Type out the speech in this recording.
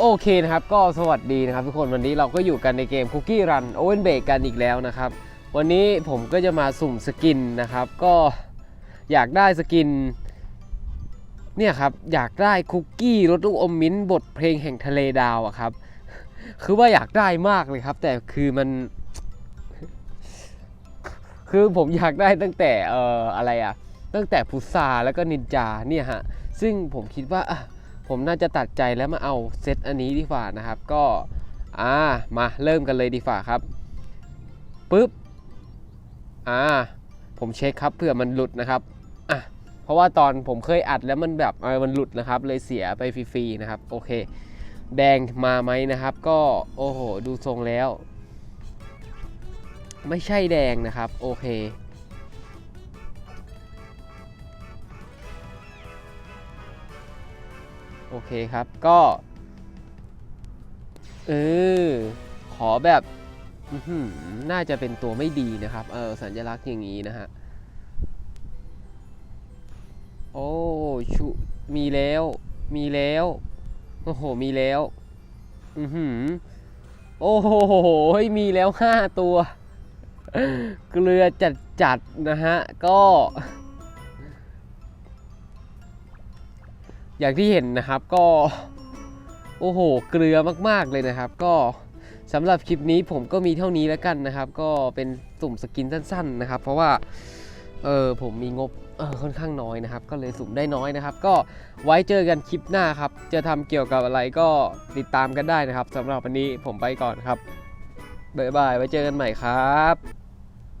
โอเคนะครับ ก็สวัสดีนะครับทุกคนวันนี้เราก็อยู่กันในเกม Cookie Run Oven Bake กันอีกแล้วนะครับ วันนี้ผมก็จะมาสุ่มสกินนะครับ ก็อยากได้สกิน เนี่ยครับ อยากได้คุกกี้รสลูกอมมิ้นท์บทเพลงแห่งทะเลดาวอะครับ คือว่าอยากได้มากเลยครับ แต่คือมัน คือผมอยากได้ตั้งแต่เอ่ออะไรอะตั้งแต่พุซาแล้วก็นินจาเนี่ยฮะซึ่งผมคิดว่าอะ ผมน่าจะตัดใจแล้วมาเอาเซตอันนี้ดีกว่านะครับ ก็อ่ามาเริ่มกันเลยดีกว่าครับปุ๊บอ่าผมเช็คครับเผื่อมันหลุดนะครับอะเพราะว่าตอนผมเคยอัดแล้วมันแบบเออมันหลุดนะครับ เลยเสียไปฟรีๆนะครับโอเค แดงมาไหมนะครับ ก็โอ้โหดูทรงแล้ว ไม่ใช่แดงนะครับ โอเค โอเคครับก็เออขอแบบน่าจะเป็นตัวไม่ดีนะครับ เออสัญลักษณ์อย่างนี้นะฮะ โอ้ชุมีแล้ว มีแล้ว โอ้โห มีแล้ว อือหือ โอ้โหเฮ้ยมีแล้วห้าตัว เกลือจัดจัดๆนะฮะ ก็ อย่างที่เห็นนะครับก็โอ้โห เกลือมากๆเลยนะครับ ก็สำหรับคลิปนี้ผมก็มีเท่านี้แล้วกันนะครับ ก็เป็นสุ่มสกินสั้น ๆนะครับ เพราะว่าเออผมมีงบเออค่อนข้างน้อยนะครับ ก็เลยสุ่มได้น้อยนะครับ ก็ไว้เจอกันคลิปหน้าครับ จะทำเกี่ยวกับอะไรก็ติดตามกันได้นะครับสำหรับวันนี้ผมไปก่อนครับบ๊ายบายไว้เจอกันใหม่ครับ